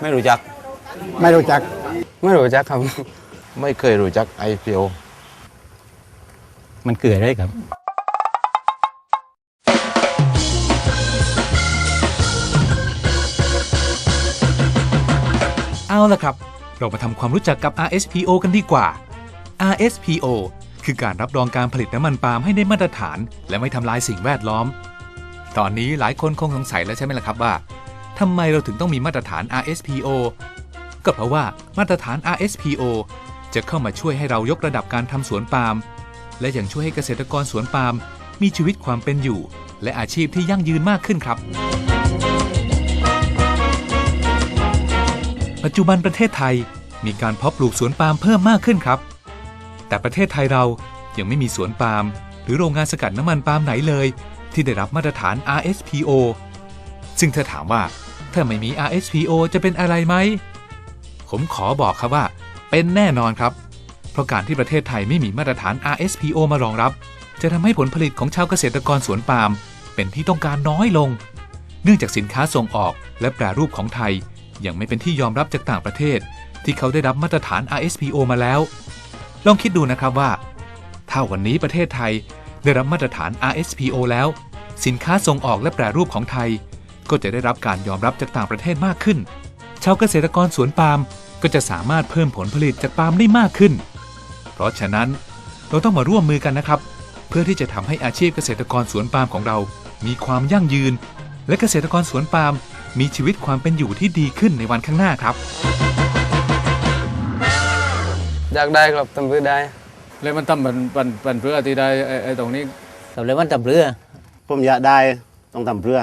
ไม่รู้จัก ไม่รู้จัก ไม่รู้จักครับ ไม่เคยรู้จัก IPO มันเกิดอะไรครับเอาล่ะครับ เรามาทำความรู้จักกับ RSPO กันดีกว่า RSPO คือการรับรองการผลิตน้ำมันปาล์มให้ได้มาตรฐาน และไม่ทำลายสิ่งแวดล้อม ตอนนี้หลายคนคงสงสัยแล้วใช่ไหมล่ะครับว่าทำไมเราถึงต้องมีมาตรฐาน RSPO ก็เพราะว่ามาตรฐาน RSPO จะเข้ามาช่วยให้เรายกระดับการทำสวนปาล์มและยังช่วยให้เกษตรกรสวนปาล์มมีชีวิตความเป็นอยู่ และอาชีพที่ยั่งยืนมากขึ้นครับ ปัจจุบันประเทศไทยมีการเพาะปลูกสวนปาล์มเพิ่มมากขึ้นครับ แต่ประเทศไทยเรายังไม่มีสวนปาล์มหรือโรงงานสกัดน้ำมันปาล์มไหนเลย ที่ได้รับมาตรฐาน RSPO ซึ่งถ้าถามว่า ถ้าไม่มี RSPO จะเป็นอะไรไหม ผมขอบอกครับว่า เป็นแน่นอนครับ เพราะการที่ประเทศไทยไม่มีมาตรฐาน RSPO มารองรับ จะทำให้ผลผลิตของชาวเกษตรกรสวนปาล์มเป็นที่ต้องการน้อยลง เนื่องจากสินค้าส่งออกและแปรรูปของไทย ยังไม่เป็นที่ยอมรับจากต่างประเทศ ที่เขาได้รับมาตรฐาน RSPO มาแล้ว ลองคิดดูนะครับว่า ถ้าวันนี้ประเทศไทย ได้รับมาตรฐาน RSPO แล้ว สินค้าส่งออกและแปรรูปของไทย ก็จะได้รับการยอมรับจากต่างประเทศมากขึ้น ชาวเกษตรกรสวนปาล์มก็จะสามารถเพิ่มผลผลิตจากปาล์มได้มากขึ้น เพราะฉะนั้นเราต้องมาร่วมมือกันนะครับ เพื่อที่จะทำให้อาชีพเกษตรกรสวนปาล์มของเรา มีความยั่งยืน และเกษตรกรสวนปาล์มมีชีวิตความเป็นอยู่ที่ดีขึ้นในวันข้างหน้าครับอยากได้ครับทำเพื่อได้ แล้วมันทำเป็นเป็นเป็นเพื่อที่ได้ไอ้ไอ้ตรงนี้สำเร็จวันตำเรือผมอยากได้ต้องทำเพื่อ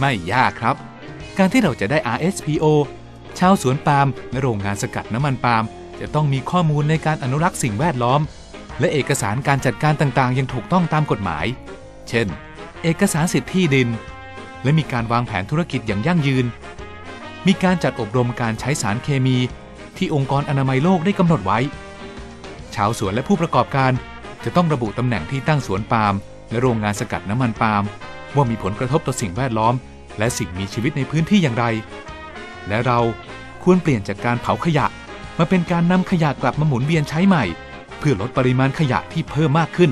ไม่ยากครับ การที่เราจะได้ RSPO ชาวสวนปาล์มและโรงงานสกัดน้ำมันปาล์มจะต้องมีข้อมูลในการอนุรักษ์สิ่งแวดล้อม และเอกสารการจัดการต่างๆ ยังถูกต้องตามกฎหมาย เช่น เอกสารสิทธิที่ดิน และมีการวางแผนธุรกิจอย่างยั่งยืน มีการจัดอบรมการใช้สารเคมี ที่องค์กรอนามัยโลกได้กำหนดไว้ ชาวสวนและผู้ประกอบการจะต้องระบุตำแหน่งที่ตั้งสวนปาล์มและโรงงานสกัดน้ำมันปาล์มว่ามีผลกระทบต่อสิ่งแวดล้อม และสิ่งมีชีวิตในพื้นที่อย่างไร และเราควรเปลี่ยนจากการเผาขยะ มาเป็นการนำขยะกลับมาหมุนเวียนใช้ใหม่ เพื่อลดปริมาณขยะที่เพิ่มมากขึ้น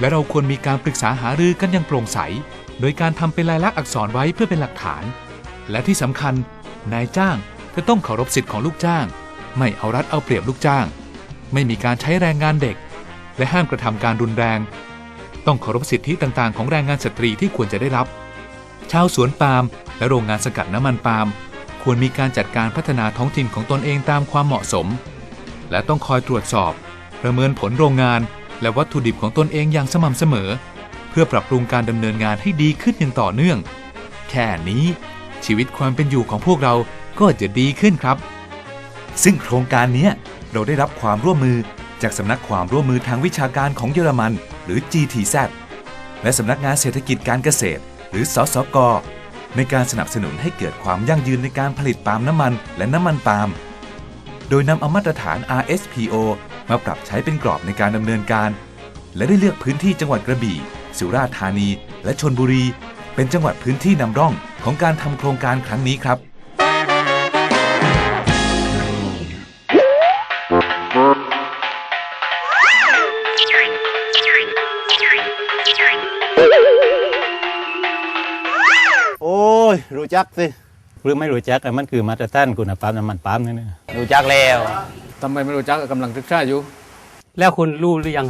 และเราควรมีการปรึกษาหารือกันอย่างโปร่งใส โดยการทำเป็นลายลักษณ์อักษรไว้เพื่อเป็นหลักฐาน และที่สำคัญ นายจ้าง จะต้องเคารพสิทธิ์ของลูกจ้าง ไม่เอารัดเอาเปรียบลูกจ้าง ไม่มีการใช้แรงงานเด็ก และห้ามกระทำการรุนแรง ต้องเคารพสิทธิต่างๆ ของแรงงานสตรีที่ควรจะได้รับ ชาวสวนปาล์มและโรงงานสกัดน้ำมันปาล์มควรมีการจัดการพัฒนาท้องถิ่นของตนเองตามความเหมาะสม และต้องคอยตรวจสอบ ประเมินผลโรงงาน และวัตถุดิบของตนเองอย่างสม่ำเสมอ เพื่อปรับปรุงการดำเนินงานให้ดีขึ้นอย่างต่อเนื่อง แค่นี้ชีวิตความเป็นอยู่ของพวกเรา ก็จะดีขึ้นครับ ซึ่งโครงการนี้เราได้รับความร่วมมือจากสำนักความร่วมมือทางวิชาการของเยอรมัน หรือ GTZ และสำนักงานเศรษฐกิจการเกษตร หรือสสก ในการสนับสนุนให้เกิดความยั่งยืนในการผลิตปาล์มน้ำมันและน้ำมันปาล์ม โดยนำเอามาตรฐาน RSPO มาปรับใช้เป็นกรอบในการดำเนินการ และได้เลือกพื้นที่จังหวัดกระบี่ สุราษฎร์ธานี และชนบุรี เป็นจังหวัดพื้นที่นำร่องของการทำโครงการครั้งนี้ครับ ยรู้จักสิหรือไม่รู้จักอะมันคือมาตรฐานคุณภาพน้ำมันปาล์มนี่นะรู้จักแล้วทำไมไม่รู้จักกำลังศึกษาอยู่ แล้วคุณรู้หรือยัง